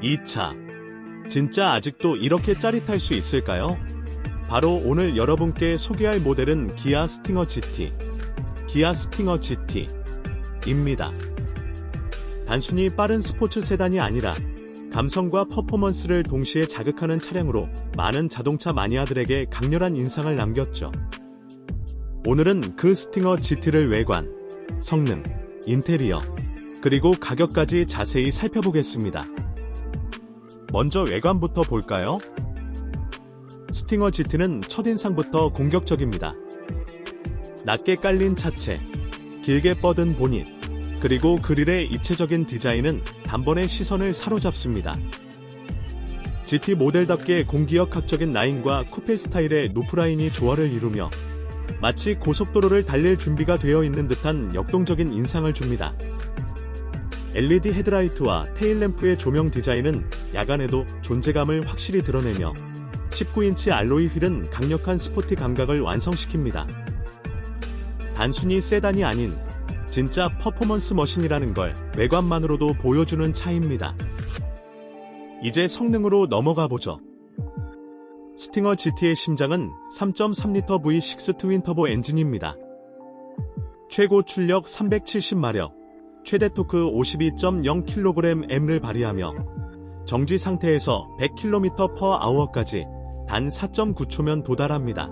이 차. 진짜 아직도 이렇게 짜릿할 수 있을까요? 바로 오늘 여러분께 소개할 모델은 기아 스팅어 GT. 기아 스팅어 GT. 입니다. 단순히 빠른 스포츠 세단이 아니라 감성과 퍼포먼스를 동시에 자극하는 차량으로 많은 자동차 마니아들에게 강렬한 인상을 남겼죠. 오늘은 그 스팅어 GT를 외관, 성능, 인테리어, 그리고 가격까지 자세히 살펴보겠습니다. 먼저 외관부터 볼까요? 스팅어 GT는 첫인상부터 공격적입니다. 낮게 깔린 차체, 길게 뻗은 보닛, 그리고 그릴의 입체적인 디자인은 단번에 시선을 사로잡습니다. GT 모델답게 공기역학적인 라인과 쿠페 스타일의 노프라인이 조화를 이루며 마치 고속도로를 달릴 준비가 되어 있는 듯한 역동적인 인상을 줍니다. LED 헤드라이트와 테일램프의 조명 디자인은 야간에도 존재감을 확실히 드러내며 19인치 알로이 휠은 강력한 스포티 감각을 완성시킵니다. 단순히 세단이 아닌 진짜 퍼포먼스 머신이라는 걸 외관만으로도 보여주는 차입니다. 이제 성능으로 넘어가 보죠. 스팅어 GT의 심장은 3.3L V6 트윈 터보 엔진입니다. 최고 출력 370마력, 최대 토크 52.0kgm을 발휘하며 정지 상태에서 100km/h까지 단 4.9초면 도달합니다.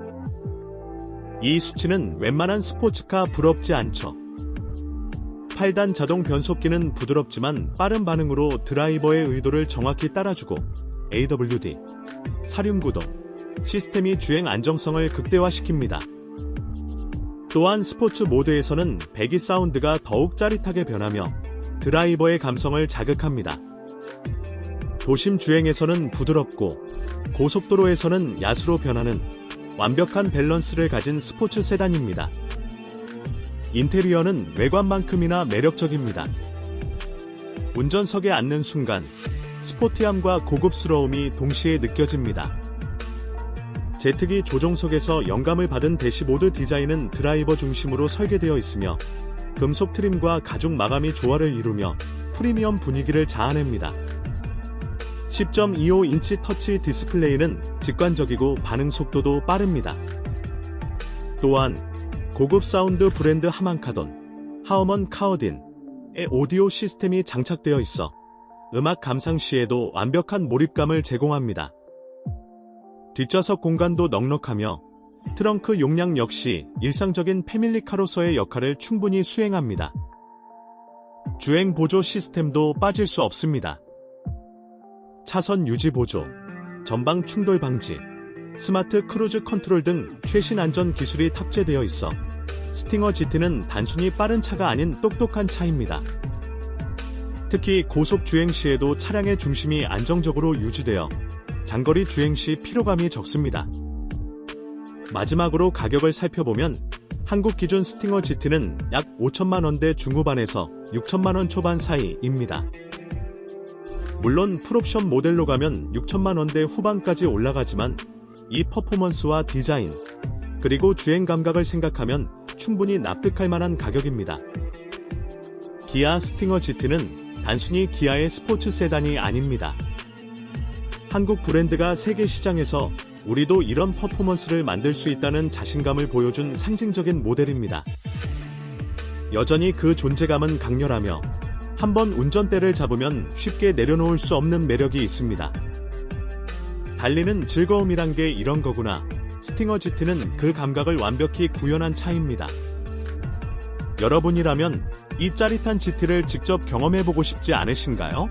이 수치는 웬만한 스포츠카 부럽지 않죠. 8단 자동 변속기는 부드럽지만 빠른 반응으로 드라이버의 의도를 정확히 따라주고 AWD, 사륜구동, 시스템이 주행 안정성을 극대화시킵니다. 또한 스포츠 모드에서는 배기 사운드가 더욱 짜릿하게 변하며 드라이버의 감성을 자극합니다. 도심 주행에서는 부드럽고 고속도로에서는 야수로 변하는 완벽한 밸런스를 가진 스포츠 세단입니다. 인테리어는 외관만큼이나 매력적입니다. 운전석에 앉는 순간 스포티함과 고급스러움이 동시에 느껴집니다. 제트기 조종석에서 영감을 받은 대시보드 디자인은 드라이버 중심으로 설계되어 있으며 금속 트림과 가죽 마감이 조화를 이루며 프리미엄 분위기를 자아냅니다. 10.25인치 터치 디스플레이는 직관적이고 반응 속도도 빠릅니다. 또한 고급 사운드 브랜드 하만카돈, 하어먼 카어딘의 오디오 시스템이 장착되어 있어 음악 감상 시에도 완벽한 몰입감을 제공합니다. 뒷좌석 공간도 넉넉하며 트렁크 용량 역시 일상적인 패밀리카로서의 역할을 충분히 수행합니다. 주행 보조 시스템도 빠질 수 없습니다. 차선 유지 보조, 전방 충돌 방지, 스마트 크루즈 컨트롤 등 최신 안전 기술이 탑재되어 있어 스팅어 GT는 단순히 빠른 차가 아닌 똑똑한 차입니다. 특히 고속 주행 시에도 차량의 중심이 안정적으로 유지되어 장거리 주행 시 피로감이 적습니다. 마지막으로 가격을 살펴보면 한국 기준 스팅어 GT는 약 5천만 원대 중후반에서 6천만 원 초반 사이입니다. 물론 풀옵션 모델로 가면 6천만 원대 후반까지 올라가지만 이 퍼포먼스와 디자인 그리고 주행 감각을 생각하면 충분히 납득할 만한 가격입니다. 기아 스팅어 GT는 단순히 기아의 스포츠 세단이 아닙니다. 한국 브랜드가 세계 시장에서 우리도 이런 퍼포먼스를 만들 수 있다는 자신감을 보여준 상징적인 모델입니다. 여전히 그 존재감은 강렬하며 한번 운전대를 잡으면 쉽게 내려놓을 수 없는 매력이 있습니다. 달리는 즐거움이란 게 이런 거구나. 스팅어 GT는 그 감각을 완벽히 구현한 차입니다. 여러분이라면 이 짜릿한 GT를 직접 경험해보고 싶지 않으신가요?